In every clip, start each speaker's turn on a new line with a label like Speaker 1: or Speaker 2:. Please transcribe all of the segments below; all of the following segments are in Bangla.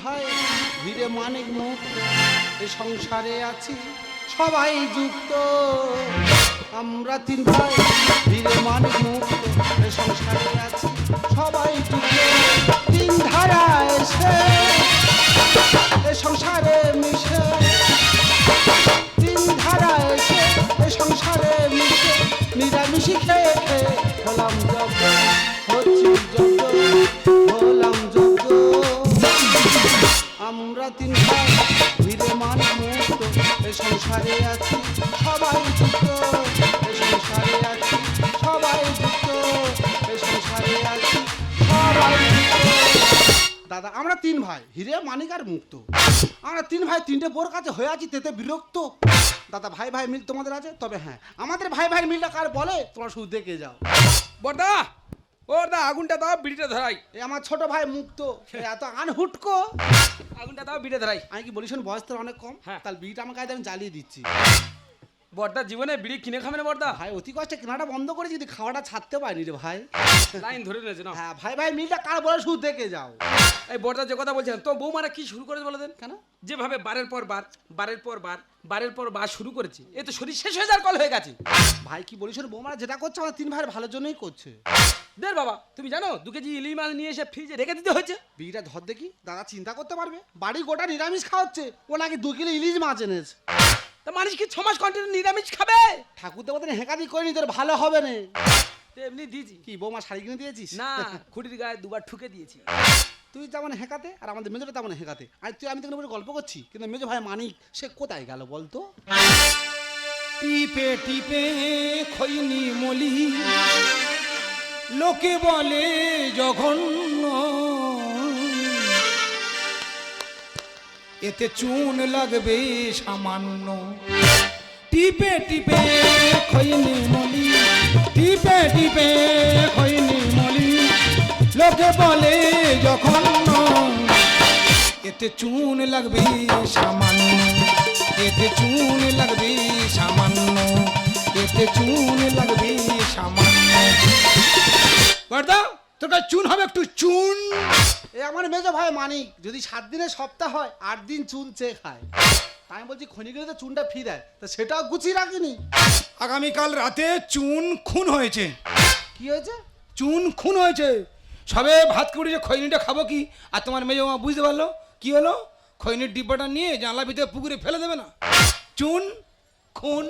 Speaker 1: ভাই ভিড়ে মানিক মুখ এই সংসারে আছি, সবাই যুক্ত। আমরা তিন ভাই ভিড়ে মানিক মুখ এই সংসারে আছি, সবাই যুক্ত। তিন ধারা এসে, এ সংসারে মিশে। তিন ধারা এসে, এ সংসারে মিশে নিরামিষি খেয়ে খেয়ে হলাম যজ্ঞ ভাই হিরে মানিক আর মুক্ত। আমরা তিন ভাই তিনটে বোর কাছে হয়ে আছি তেতে বিরক্ত। দাদা ভাই ভাই মিল তোমাদের আছে? তবে হ্যাঁ। আমাদের ভাই ভাই মিলটা কার বলে? তোমরা শুধু দেখে যাও।
Speaker 2: বর্দা ও দা আগুনটা দাও বিড়িটা ধরাই।
Speaker 1: এই আমার ছোট ভাই মুক্ত এত আনহুটকো।
Speaker 2: আগুনটা দাও বিড়ে ধরাই।
Speaker 1: আমি কি বলিস বয়স তোর অনেক কম?
Speaker 2: হ্যাঁ।
Speaker 1: তাহলে বিড়িটা আমার কাছে আমি জ্বালিয়ে দিচ্ছি।
Speaker 2: বর্দা জীবনে বিড়ি কিনে খাবে না বর্দা?
Speaker 1: ভাই অতি কষ্টে কেনাটা বন্ধ করে যদি খাওয়াটা ছাড়তে পারিনি রে ভাই।
Speaker 2: লাইন ধরে নিয়েছে না
Speaker 1: হ্যাঁ ভাই ভাই মিলটা কার বলে শুধু দেখে যাও।
Speaker 2: এই বর্দা যে কথা বলছেন তো বৌমারা কি শুরু করেছে বলে দেন?
Speaker 1: কেন?
Speaker 2: যেভাবে বারের পর বার বারের পর বার বারের পর বার শুরু করেছে এ তো শরীর শেষ হয়ে যাওয়ার কল হয়ে গেছে।
Speaker 1: ভাই কি বলিস বৌমারা যেটা করছে আমার তিন ভাইয়ের ভালোর জন্যই করছে।
Speaker 2: দের বাবা তুমি জানো দু কেজি ইলি মাছ নিয়ে এসে ফ্রিজে রেখে দিতে হয়েছে?
Speaker 1: বিড়িটা ধর দেখি দাদা চিন্তা করতে পারবে? বাড়ি গোটা নিরামিষ খাওয়াচ্ছে ও নাকি দু কিলো ইলিশ মাছ এনেছে।
Speaker 2: তা মানুষ কি ছমাস কন্টিনিউ নিরামিষ খাবে?
Speaker 1: ঠাকুর দেবতার হেঁকাদি করিনি তোর ভালো হবে না।
Speaker 2: এমনি দিয়েছি।
Speaker 1: কি বৌমা শাড়ি কিনে দিয়েছিস?
Speaker 2: না খুঁটির গায়ে দুবার ঠুকে দিয়েছি।
Speaker 1: তুই যেমন হেঁকাতে আর আমাদের মেজোটা তেমন হেঁকাতে। আর তুই আমি তোকে গল্প করছি কিন্তু মেজো ভাই মানিক সে কোথায় গেল বলতো?
Speaker 3: টিপে টিপে খৈনি মলি লোকে বলে জঘন্য। এতে চুন লাগবে সামান্য। টিপে টিপে খৈনি মলি, টিপে টিপে খৈনি মলি, লোকে বলে জঘন্য। এতে চুন লাগবে সামান্য, এতে চুন লাগবে সামান্য, এতে চুন লাগবে সামান্য। বর্দা তোর কাছে চুন হবে একটু চুন।
Speaker 1: এ আমার মেজো ভাই মানিক যদি সাত দিনের সপ্তাহ হয় আট দিন চুন চেয়ে খায়। তাই আমি বলছি খনিগুলো তো চুনটা ফি দেয় তা সেটাও গুছিয়ে রাখিনি।
Speaker 3: আগামীকাল রাতে চুন খুন হয়েছে।
Speaker 1: কি হয়েছে?
Speaker 3: চুন খুন হয়েছে। সবে ভাত কুড়ি যে খৈনিটা খাব কি? আর তোমার মেয়ে মা বুঝতে পারল? কি হলো? খৈনির ডিব্বাটা নিয়ে জানলা ভিতরে পুকুরে ফেলে দেবে না? চুন খুন।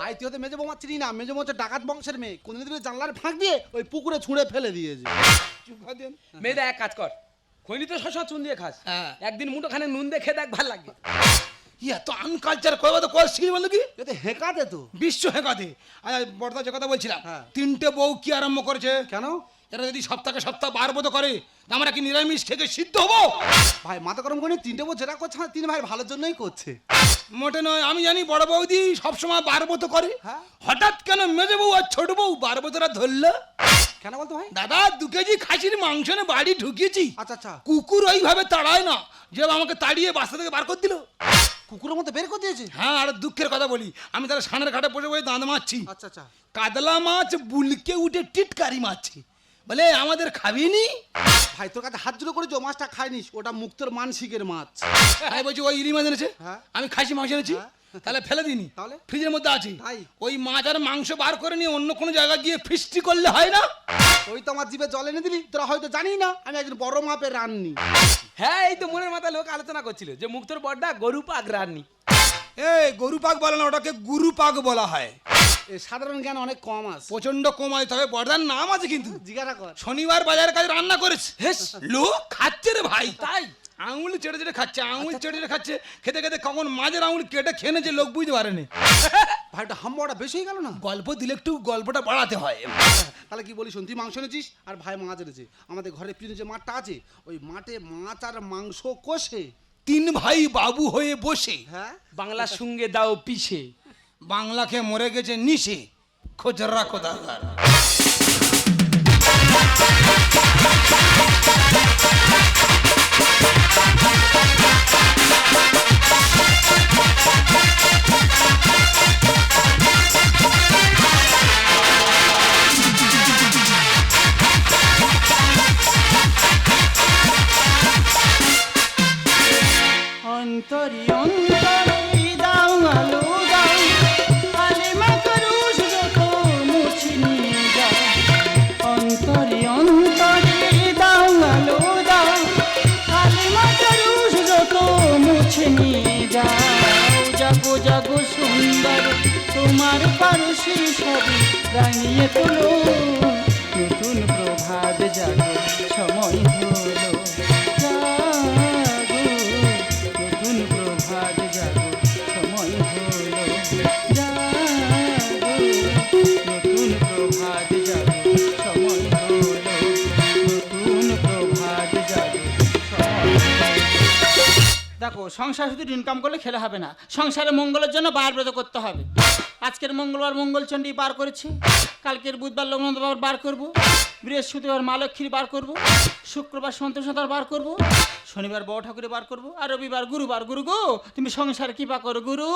Speaker 1: ভাই তুই হতে মেজে বৌমা চিনি না? মেজো হচ্ছে ডাকাত বংশের মেয়ে। কোনদিন তুমি জানলার ফাঁক দিয়ে ওই পুকুরে ছুঁড়ে ফেলে দিয়েছে।
Speaker 3: দেন।
Speaker 2: মেয়েদা এক কাজ কর। খৈনি তো সবসময় চুন দিয়ে খাস।
Speaker 3: হ্যাঁ।
Speaker 2: একদিন মুঠো খানে নুন দিয়ে খেয়ে দেখ ভালো লাগবে।
Speaker 3: ইয়া তো আনকালচার করব তো কল শিখি বলতো কি
Speaker 1: এতে হেঁকাতে তো।
Speaker 3: বিশ্ব হেঁকাতে। আচ্ছা বর্দা যে কথা বলছিলাম
Speaker 1: হ্যাঁ।
Speaker 3: তিনটে বউ কি আরম্ভ করেছে?
Speaker 1: কেন?
Speaker 3: এরা যদি সপ্তাহে সপ্তাহ বারবো করে তা আমরা কি নিরামিষ খেতে সিদ্ধ হব?
Speaker 1: ভাই মাথা গরম করে তিনটে বউ যেটা করছে আমার তিন ভাই ভালোর জন্যই করছে।
Speaker 3: মোটে নয় আমি জানি বড় বৌদি সবসময় বার বারবত করে।
Speaker 1: হ্যাঁ।
Speaker 3: হঠাৎ কেন মেজে বউ আর ছোট বউ বারবতরা ধরলো?
Speaker 1: কেন বলতো ভাই?
Speaker 3: দাদা দু কেজি খাসির মাংস এনে বাড়ি ঢুকিয়েছি।
Speaker 1: আচ্ছা আচ্ছা।
Speaker 3: কুকুর ওইভাবে তাড়ায় না যে আমাকে তাড়িয়ে বাসা থেকে বার করে দিল।
Speaker 1: কুকুরের মতো বের করে দিয়েছে?
Speaker 3: হ্যাঁ আর দুঃখের কথা বলি আমি তাহলে সানের ঘাটে বসে বসে দাঁত মারছি।
Speaker 1: আচ্ছা আচ্ছা।
Speaker 3: কাতলা মাছ বুলকে উঠে টিটকারি মারছি। বলে আমাদের খাবিনি
Speaker 1: ভাই তোর কাছে হাত জুড়ে করেছি ও মাছটা খাইনিস ওটা মুক্তর মানসিকের মাছ
Speaker 3: আমি বলছি ওই ইলি মাছ এনেছে
Speaker 1: হ্যাঁ।
Speaker 3: আমি খাসি মাংস এনেছি
Speaker 1: হ্যাঁ।
Speaker 3: তাহলে ফেলে দিনি
Speaker 1: তাহলে?
Speaker 3: ফ্রিজের মধ্যে আছে? ওই মাছ আর মাংস বার করে নিয়ে অন্য কোনো জায়গায় গিয়ে ফিস্টি করলে হয় না
Speaker 1: ওই তো আমার জিভে জল এনে দিলি তোরা হয়তো জানি না আমি একজন বড় মাপের রাননি
Speaker 2: হ্যাঁ এই তো মনের মাথায় লোক আলোচনা করছিল যে মুক্তর বড়টা গরু পাক রাননি
Speaker 3: এই গরু পাক বলে না ওটাকে গুরু পাক বলা হয়।
Speaker 1: এ সাধারণ জ্ঞান অনেক কম আছে।
Speaker 3: প্রচণ্ড কমায় তবে বর্দার নাম আছে কিন্তু।
Speaker 1: জিজ্ঞাসা কর।
Speaker 3: শনিবার বাজারের কাছে রান্না করেছে।
Speaker 2: হেস।
Speaker 3: লোক খাচ্ছে রে ভাই।
Speaker 2: তাই?
Speaker 3: আঙুল চেটে চেটে খাচ্ছে আঙুল চেটে চেটে খাচ্ছে। খেতে খেতে কখন মাঝের আঙুল কেটে খেনেছে লোক বুঝতে পারেনি।
Speaker 1: ভাইটা হাম্বাটা বেশি হয়ে গেল না?
Speaker 3: গল্প দিলে একটু গল্পটা বাড়াতে হয়।
Speaker 1: তাহলে কি বলি শোন তুই মাংস এনেছিস? আর ভাই মাছ এনেছে। আমাদের ঘরে পিছনে যে মাঠটা আছে ওই মাঠে মাছ আর মাংস কষে।
Speaker 3: তিন ভাই বাবু হয়ে বসে।
Speaker 1: হ্যাঁ?
Speaker 2: বাংলার সঙ্গে দাও পিছে।
Speaker 3: বাংলাকে মরে গেছে নিশে খোঁজরা কোদাগার।
Speaker 4: পারো সে সবই রাঙিয়ে তোলো নতুন প্রভাত জাগো। সংসার শুধু ইনকাম করলে খেলে হবে না। সংসারে মঙ্গলের জন্য বার ব্রত করতে হবে। আজকের মঙ্গলবার মঙ্গলচণ্ডী বার করেছি। কালকের বুধবার লগ্নবার বার করব। বৃহস্পতিবার মা লক্ষ্মীর বার করব। শুক্রবার সন্তোষতার বার করব। শনিবার বড় ঠাকুরের বার করব। আর রবিবার গুরুবার। গুরু গো, তুমি সংসার কৃপা করো, গুরু।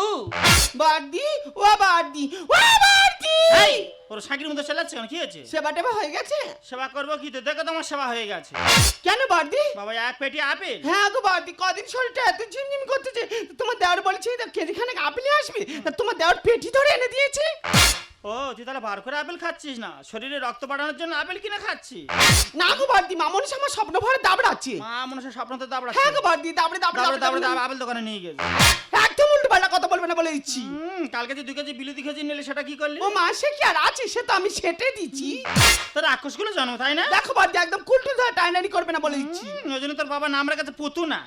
Speaker 5: বাদ দি, ও বাড়দি ও বাড়দি
Speaker 4: এই ওর সাকির মধ্যে চালাচ্ছে কেন? কি হয়েছে?
Speaker 5: সেবা টেবা হয়ে গেছে।
Speaker 4: সেবা করব কি তো দেখো তোমার সেবা হয়ে গেছে।
Speaker 5: কেন বাড়দি
Speaker 4: বাবা এক পেটি আপেল।
Speaker 5: হ্যাঁ গো বাড়দি কদিন শরীরটা এত ঝিমঝিম করতেছে? তোমার দেওয়ার বলেছি কেজি খানেক আপেলে আসবে? তা তোমার দেওয়ার পেটি ধরে এনে দিয়েছে।
Speaker 4: ও তুই তাহলে বার করে আপেল খাচ্ছিস না? শরীরে রক্ত বাড়ানোর জন্য আপেল কিনে খাচ্ছি
Speaker 5: না গো বাড়দি মামনি আমার স্বপ্ন ভরে দাবড়াচ্ছে।
Speaker 4: মা মনে স্বপ্ন তো দাবড়া
Speaker 5: হ্যাঁ গো বাড়দি দাবড়ে দাবড়ে
Speaker 4: দাবড়া দাবড়া আপেল দোকানে নিয়ে গেছে।
Speaker 5: পাল্টা কথা বলবে না বলে দিচ্ছি।
Speaker 4: হুম কালকে যে দুই কেজি বিলু বিলুতি খেয়েছি নিলে সেটা কি করলি?
Speaker 5: ও মা সে কি আর আছে? সে তো আমি সেটে দিচ্ছি।
Speaker 4: তোর রাক্ষসগুলো জন্ম তাই না?
Speaker 5: দেখো বাড়দি একদম কুলটুল ধরে টাইনারি করবে না বলে দিচ্ছি।
Speaker 4: হুম, ওই জন্য তোর বাবা নাম রেখেছে পুতু না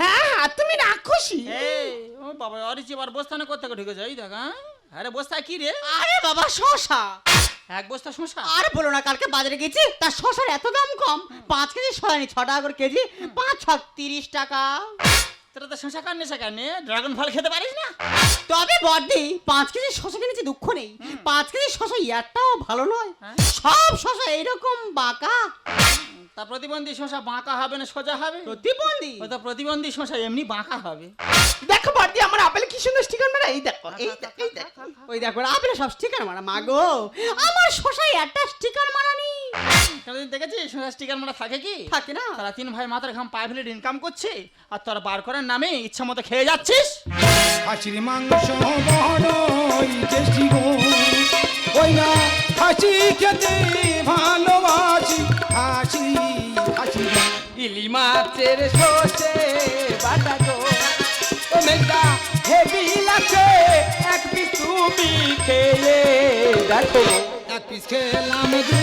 Speaker 5: হ্যাঁ হ্যাঁ তুমি রাক্ষসী।
Speaker 4: এই ও বাবা অরিচি আবার বস্তানে কোথা ঢুকে যাই দেখ হ্যাঁ? আরে বস্তা কি রে?
Speaker 6: আরে বাবা শশা।
Speaker 4: এক বস্তা শসা
Speaker 6: আরে বলো না কালকে বাজারে গেছি তার শশার এত দাম কম। পাঁচ কেজি সরানি ছ টাকা করে কেজি পাঁচ ছ তিরিশ টাকা।
Speaker 4: তোরা তো শসা কান নেশা কানে ড্রাগন ফল খেতে পারিস না?
Speaker 6: তবে বড্ডি পাঁচ কেজি শশা কিনেছি দুঃখ নেই। পাঁচ কেজি শশা ইয়ারটাও ভালো নয়।
Speaker 4: হ্যাঁ?
Speaker 6: সব শশা এইরকম বাঁকা।
Speaker 4: তা প্রতিবন্ধী শসা বাঁকা হবে না সোজা হবে?
Speaker 6: প্রতিবন্ধী?
Speaker 4: ও তো প্রতিবন্ধী শসা এমনি বাঁকা হবে।
Speaker 5: দেখো বাড়দি আমার আপেলে কি সুন্দর স্টিকার মারা? এই দেখো এই দেখো
Speaker 6: ওই দেখো আপনি সব স্টিকার মারা মাগো। আমার শশায় একটা স্টিকার মারা নেই
Speaker 4: কোনোদিন দেখেছিস শসা স্টিকার মারা থাকে কি?
Speaker 6: থাকে না।
Speaker 4: তারা তিন ভাই মাথার ঘাম পায়ে ফেলে ইনকাম করছে আর তোরা বার করার নামে ইচ্ছা মতো খেয়ে যাচ্ছিস?
Speaker 3: খাসির মাংস বড়ই টেস্টি গো। ওই না খাসি খেতে ভালোবাসি খাসি খাসি।
Speaker 2: ইলি মাছের শোষে বাটা গো। ও মেঘটা হেভি লাগছে এক পিস তুমি খেয়ে দেখো
Speaker 3: এক পিস খেলাম দু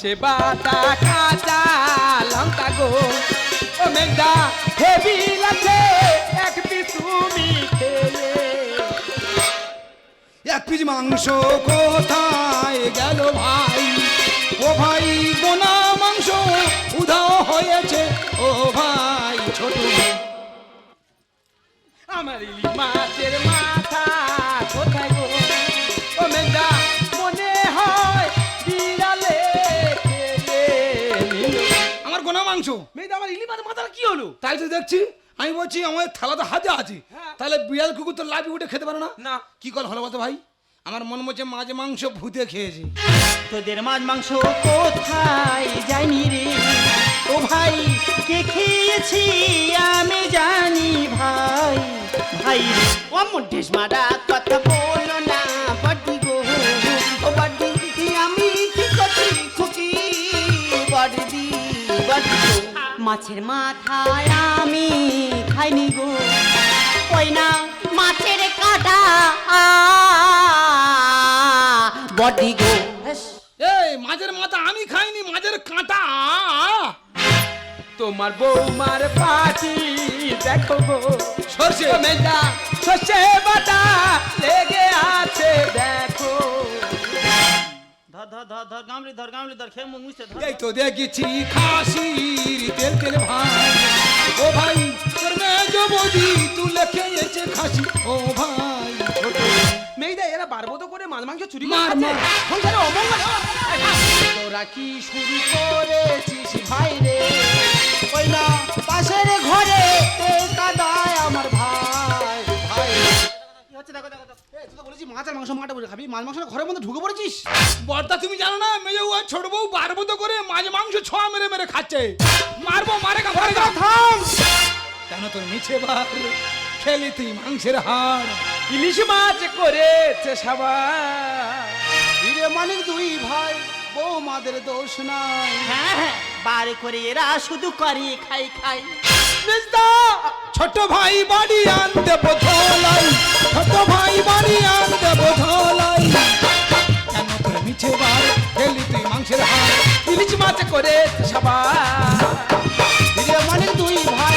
Speaker 2: শোষে বাটা কাঁচা লঙ্কা গো। ও মেঘটা হেভি লাগছে এক পিস তুমি খেয়ে।
Speaker 3: এক পিস মাংস কোথায় গেল ভাই? ও ভাই গোনা মাংস উধাও হয়েছে ও ভাই ছোট
Speaker 2: আমার মাছের মাথা কি হলো?
Speaker 3: তাই তো দেখছি আমি বলছি আমার থালাতে হাতে আছে।
Speaker 2: হ্যাঁ।
Speaker 3: তাহলে বিড়াল কুকুর তো লাভি উঠে খেতে পারে না?
Speaker 2: না।
Speaker 3: কি কল হলো বলতো ভাই? আমার মন মধ্যে মাছ মাংস ভূতে খেয়েছি।
Speaker 4: তোদের মাছ মাংস কোথায় জানি রে? ও ভাই কে খেয়েছি আমি জানি ভাই। ভাই
Speaker 5: ও মুন্ডেশ মারা কথা বলো না বাড়দি গো। ও বাড়দি আমি কি করছি খুকি? বাড়দি বাড়দি গো
Speaker 6: মাছের মাথায় আমি খাইনি গো। ওই না মাছের কাটা বডি গো।
Speaker 3: এই মাছের মাথা আমি খাইনি মাছের কাঁটা
Speaker 2: তোমার বৌমার পাটি দেখো গো।
Speaker 3: সরষে।
Speaker 2: মেঘা সর্ষে বাটা লেগে আছে দেখো।
Speaker 4: ধর ধর ধর ধর গামলি ধর গামলি ধর খেয়ে মুখ মুছতে ধর।
Speaker 3: এই তো দেখেছি খাসির তেল তেল ভাই ও ভাই তোর মেজ বৌদি তুলে খেয়েছে খাসি। ও ভাই ছোট।
Speaker 2: এরা বারবত করে মাছ মাংস চুরি
Speaker 3: মার, মার।
Speaker 2: সংসারে অমঙ্গল তোরা কি শুরু করেছিস ভাই রে? ওই না পাশের ঘরে কাদায় আমার ভাই।
Speaker 4: হচ্ছে দেখো দেখো দেখো।
Speaker 2: তুই তো বলেছিস মাছ আর মাংস মাটা বলে খাবি। মাছ মাংস ঘরের মধ্যে ঢুকে পড়েছিস?
Speaker 3: বর্দা তুমি জানো না বউ ছোট বউ বারবো তো করে মাছ মাংস ছোঁয়া মেরে মেরে খাচ্ছে। মারবো মারে থাম! কেন তোর মিছে বার? খেলি তুই মাংসের হাড়।
Speaker 2: ইলিশ মাছ করেছে সাবা
Speaker 5: হিরে মানিক দুই ভাই বৌমাদের দোষ নাই।
Speaker 4: হ্যাঁ হ্যাঁ বার করে এরা শুধু করে খাই খাই।
Speaker 3: ছোট ভাই বাড়ি আনতে বোধলাই ছোট ভাই বাড়ি আনতে বোধলাই কেন তোর মিছে বার খেলি তুই মাংসের ইলিশ মাছ করে সবার।
Speaker 1: মানে দুই ভাই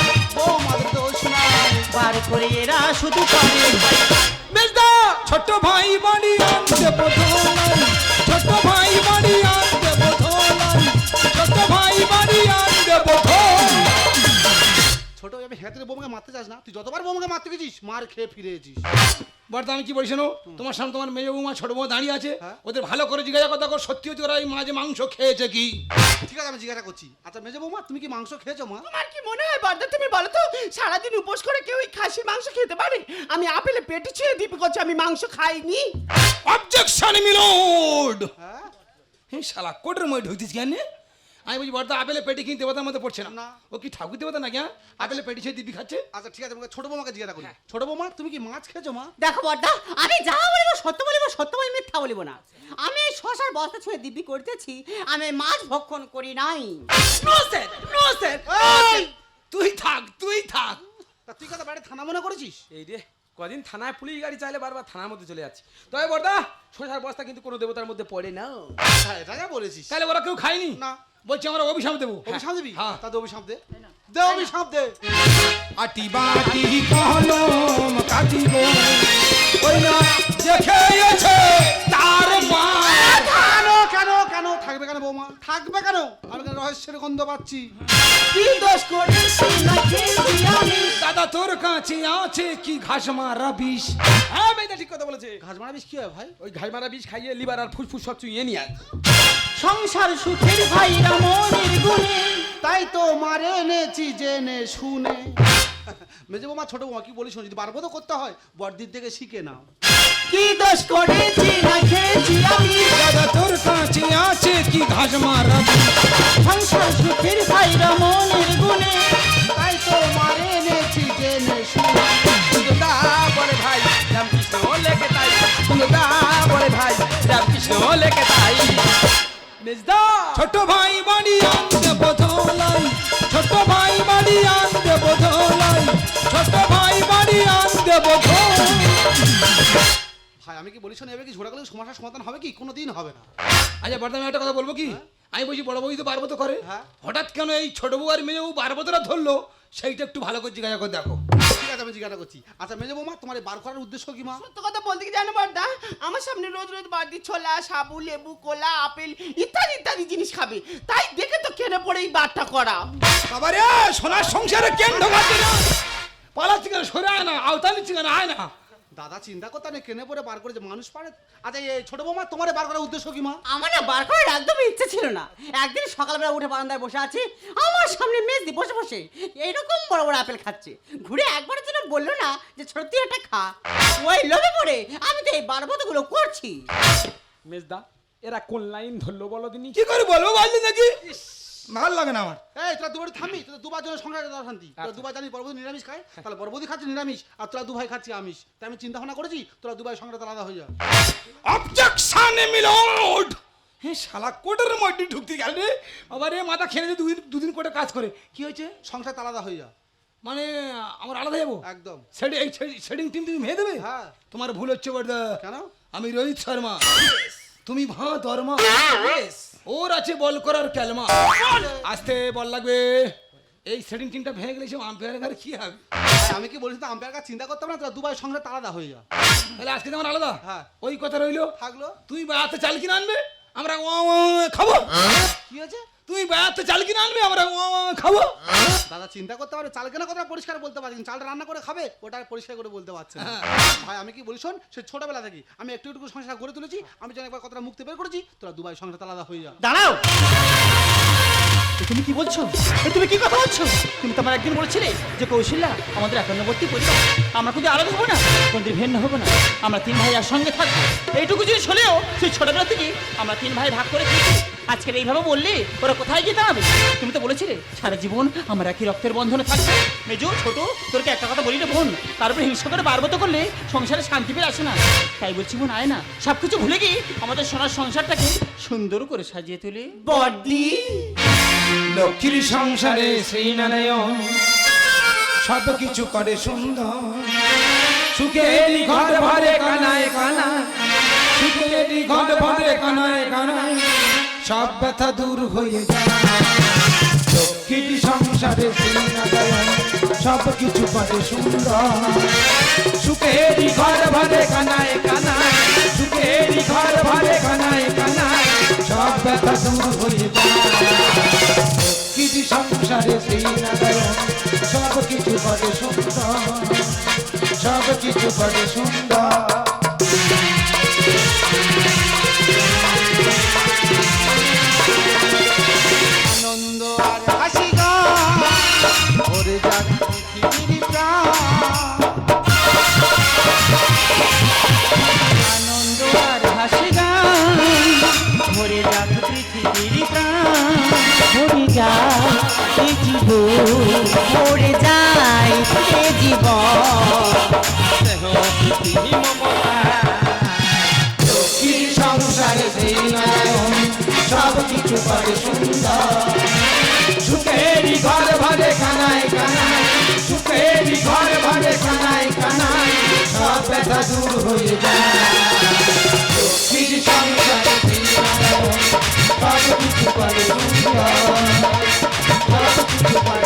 Speaker 1: দোষ নাই।
Speaker 4: বার করে এরা শুধু
Speaker 3: মেজদা ছোট ভাই বাড়ি আনতে বোধলাই
Speaker 1: মারতে চাস না তুই যতবার বৌমাকে মারতে গেছিস মার খেয়ে ফিরে এসেছিস।
Speaker 3: বর্তা আমি কি বলছি তোমার সামনে তোমার মেয়ে বৌমা ছোট বউ দাঁড়িয়ে আছে।
Speaker 1: হ্যাঁ।
Speaker 3: ওদের ভালো করে জিজ্ঞাসা কথা কর সত্যি হচ্ছে ওরা এই মাঝে মাংস খেয়েছে কি?
Speaker 1: ঠিক আছে আমি জিজ্ঞাসা করছি। আচ্ছা মেজে বৌমা তুমি কি মাংস খেয়েছো মা?
Speaker 4: তোমার কি মনে হয় বর্দা তুমি বলো তো সারাদিন উপোস করে কেউ এই খাসির মাংস খেতে পারে? আমি আপেলে পেটে ছুঁয়ে দিবি করছি আমি মাংস খাইনি।
Speaker 3: অবজেকশন মিলোড
Speaker 1: হ্যাঁ।
Speaker 3: শালা কোটের মধ্যে ঢুকতিস কেন? আমি বলছি বর্দা আপেলে পেটি কিনতে দেবতার মধ্যে পড়ছে না। ও কি ঠাকুর দেবতা না কেন আপেলে পেটি সে দিবি খাচ্ছে?
Speaker 1: আচ্ছা ঠিক আছে ছোট বৌমাকে জিজ্ঞাসা করি। ছোট বৌমা তুমি কি মাছ খেয়েছো মা?
Speaker 5: দেখো বড়দা আমি যা বলিব সত্য বলিব সত্য বলি মিথ্যা বলিব না। আমি এই শশার বস্তা ছুঁয়ে দিব্যি করতেছি আমি মাছ ভক্ষণ করি নাই।
Speaker 3: নো স্যার নো স্যার তুই থাক তুই থাক।
Speaker 1: তা তুই কথা বাইরে থানা মনে করেছিস?
Speaker 2: এই রে। কদিন থানায় পুলিশ গাড়ি চাইলে বারবার থানার মধ্যে চলে যাচ্ছে। তবে বর্দা শোষার বস্তা কিন্তু কোনো দেবতার মধ্যে পড়ে না।
Speaker 1: হ্যাঁ এটা যা বলেছিস।
Speaker 3: তাহলে ওরা কেউ খায়নি?
Speaker 1: না।
Speaker 3: বলছি আমরা অভিশাপ দেবো।
Speaker 1: অভিশাপ দেবি?
Speaker 3: হ্যাঁ।
Speaker 1: তাদের অভিশাপ দে। দে অভিশাপ দে।
Speaker 3: আটি বাটি কলম কাটিব। ওই না দেখেছে তার মা
Speaker 1: থাকবে কেন বৌমা? থাকবে কেন? আমি কেন রহস্যের গন্ধ পাচ্ছি?
Speaker 4: কি দোষ করেছি আমি
Speaker 3: দাদা তোর কাছে আছে কি ঘাস মারা বিষ?
Speaker 2: হ্যাঁ বেদা ঠিক কথা বলেছে।
Speaker 1: ঘাস মারা বিষ কি হয় ভাই?
Speaker 2: ওই ঘাই মারা বিষ খাইয়ে লিভার আর ফুসফুস সব চুইয়ে নিয়ে আয়।
Speaker 4: সংসার সুখের ভাইরা মনের গুণে
Speaker 1: তাই তো মারে এনেছি জেনে শুনে। মেজে বৌমা ছোট বৌমা কি বলিস যদি বারবো তো করতে হয়। বড়দির থেকে শিখে নাও।
Speaker 4: কি দোষ করেছি না খেয়েছি? আমি
Speaker 3: দাদা তোর কাছে আছে কি ঘাস মারা?
Speaker 4: সংসার সুখের ভাইরা মনের গুণে
Speaker 1: তাই তো মারে এনেছি জেনে শুনে।
Speaker 2: সুন্দরদা বলে ভাই রামকৃষ্ণ লেখে তাই। সুন্দরদা বলে ভাই রামকৃষ্ণ লেখে তাই।
Speaker 3: ছোট ভাই বাড়ি আনতে বোধলাই ছোট ভাই বাড়ি আনতে বোধলাই ছোট ভাই বাড়ি আনতে বোধলাই
Speaker 1: ভাই আমি কি বলিস না এবার কি ঝোড়া গেলে সমস্যার সমাধান হবে কি? কোনো দিন হবে না।
Speaker 3: আচ্ছা বর্তমানে আমি একটা কথা বলব কি? আমি বলছি বড় বউ তো বারবো তো করে।
Speaker 1: হ্যাঁ।
Speaker 3: হঠাৎ কেন এই ছোট বউ আর মেয়ে বউ বারবো তোরা ধরলো? সেইটা একটু ভালো করে জিজ্ঞাসা করে দেখো।
Speaker 1: ঠিক আছে আমি জিজ্ঞাসা করছি। আচ্ছা মেজে বৌমা তোমার বার করার উদ্দেশ্য কি মা?
Speaker 4: সত্য কথা বলতে কি জানো বর্দা? আমার সামনে রোজ রোজ বাড়তি ছোলা সাবু লেবু কোলা আপেল ইত্যাদি ইত্যাদি জিনিস খাবে। তাই দেখে তো কেনে পড়ে এই বারটা করা।
Speaker 3: বাবারে সোনার সংসারে কেন ঢোকাচ্ছে? না পালাচ্ছি কেন? সরে আয় না আওতা নিচ্ছি কেন? আয় না।
Speaker 1: দাদা চিন্তা করতে নেই কেনে পরে বার করে যে মানুষ পারে। আচ্ছা এই ছোট বৌমা তোমার বার করার উদ্দেশ্য কি মা?
Speaker 5: আমার না বার করার একদমই ইচ্ছে ছিল না। একদিন সকালবেলা উঠে বারান্দায় বসে আছি আমার সামনে মেজদি বসে বসে এইরকম বড় বড় আপেল খাচ্ছে। ঘুরে একবারের জন্য বলল না যে ছোট তুই একটা খা। ওই লোভে পড়ে আমি তো এই বারবতগুলো করছি।
Speaker 2: মেজদা এরা কোন লাইন ধরলো বলো দিনি?
Speaker 3: কি করে বলব বললি নাকি? ভালো লাগে না আমার।
Speaker 1: এই তোরা দুবার থামবি তোরা দুবার জন্য সংসারে দেওয়া শান্তি। তোরা দুবার জানি বড়বদি নিরামিষ খায় তাহলে বড়বদি খাচ্ছে নিরামিষ আর তোরা দুভাই খাচ্ছি আমিষ। তাই আমি চিন্তা ভাবনা করেছি তোরা দুবাই সংসারে আলাদা হয়ে যা
Speaker 3: অবজেকশন মিলোড হ্যাঁ শালা কোটের মধ্যে ঢুকতে গেল রে। আবার এ মাথা খেলে যে দুদিন দুদিন কোটে কাজ করে। কি হয়েছে?
Speaker 1: সংসার আলাদা হয়ে যা
Speaker 3: মানে আমার আলাদা যাব?
Speaker 1: একদম।
Speaker 3: সেডি টিম তুমি ভেয়ে দেবে?
Speaker 1: হ্যাঁ।
Speaker 3: তোমার ভুল হচ্ছে বড়দা
Speaker 1: কেন?
Speaker 3: আমি রোহিত শর্মা। তুমি ভা দরমা। ওর আছে বল করার ক্যালমা। আসতে বল লাগবে। এই সেটিং টিমটা ভেঙে গেলে সে আম্পায়ার ঘরে কি হবে?
Speaker 1: আমি কি বলছি আম্পায়ার কাছে চিন্তা করতাম না তোরা দুবাই সংসার আলাদা হয়ে যা
Speaker 3: তাহলে আজকে তোমার আলাদা?
Speaker 1: হ্যাঁ।
Speaker 3: ওই কথা রইল।
Speaker 1: থাকল।
Speaker 3: তুই বায়াতে চাল কিনে আনবে? আমরা খাব।
Speaker 1: কি হয়েছে?
Speaker 3: তুই বায়াতে চাল কিনে আনবে আমরা খাব।
Speaker 1: দাদা চিন্তা করতে পারে চাল কেনা কথা পরিষ্কার বলতে পারছি চালটা রান্না করে খাবে ওটা পরিষ্কার করে বলতে পারছে না। ভাই আমি কি বলি শোন সে ছোটবেলা থেকে আমি একটু একটু সংসার গড়ে তুলেছি আমি যেন একবার কতটা মুক্তি বের করেছি তোরা দুবাই সংসার আলাদা হয়ে যাও
Speaker 4: দাঁড়াও। তুমি কি বলছো? তুমি কি কথা বলছো? তুমি তো আমার একদিন বলেছিলে যে কৌশল্যা আমাদের একান্নবর্তী পরিবার। আমরা কিন্তু আলাদা হব না, কোনদিন ভিন্ন হব না। আমরা তিন ভাই আর সঙ্গে থাকব। এইটুকু জিনিস হলেও সেই ছোটবেলা থেকে আমরা তিন ভাই ভাগ করে খেয়েছি। আজকের এইভাবে বললে ওরা কোথায় দাঁড়াবে? তুমি তো বলেছিলে, সারা জীবন আমার একই রক্তের বন্ধনে থাকবে। মেজো, ছোট, তোরকে একটা কথা বলি না বোন তারপরে হিংসা করে বারবত করলে সংসারে শান্তি পেয়ে আসে না। তাই বলছি বোন, আয় না সব কিছু ভুলে গিয়ে আমাদের সোনার সংসারটাকে সুন্দর করে সাজিয়ে তুলি।
Speaker 6: বডি
Speaker 3: লক্ষ্মীর সংসারে সেই নারায়ণ, সব কিছু করে সুন্দর। সুখে ঘর ভরে কানায় কানায়, সুখে ঘর ভরে কানায় কানায়। সব ব্যথা দূর হয়ে যায়। লক্ষ্মীর সংসারে সব কিছু করে সুন্দর। সুখেরই ঘর ভরে কানায় কানায়, সুখেরই ঘর ভরে কানায় কানায়, সব ব্যথা দূর হয়ে যায়। কিছু সংসারে সব কিছু করে সুন্দর। সব কিছু করে সুন্দর।
Speaker 6: জীবন মরে যায় এ জীবন।
Speaker 3: সংসারে সব কিছু করে সুন্দর। সুখেরই ঘর ভরে কানায় কানায় সুখেরই ঘর ভরে কানায় কানায় সব ব্যথা দূর হয়ে যায় সব কিছু করে সুন্দর। তোমার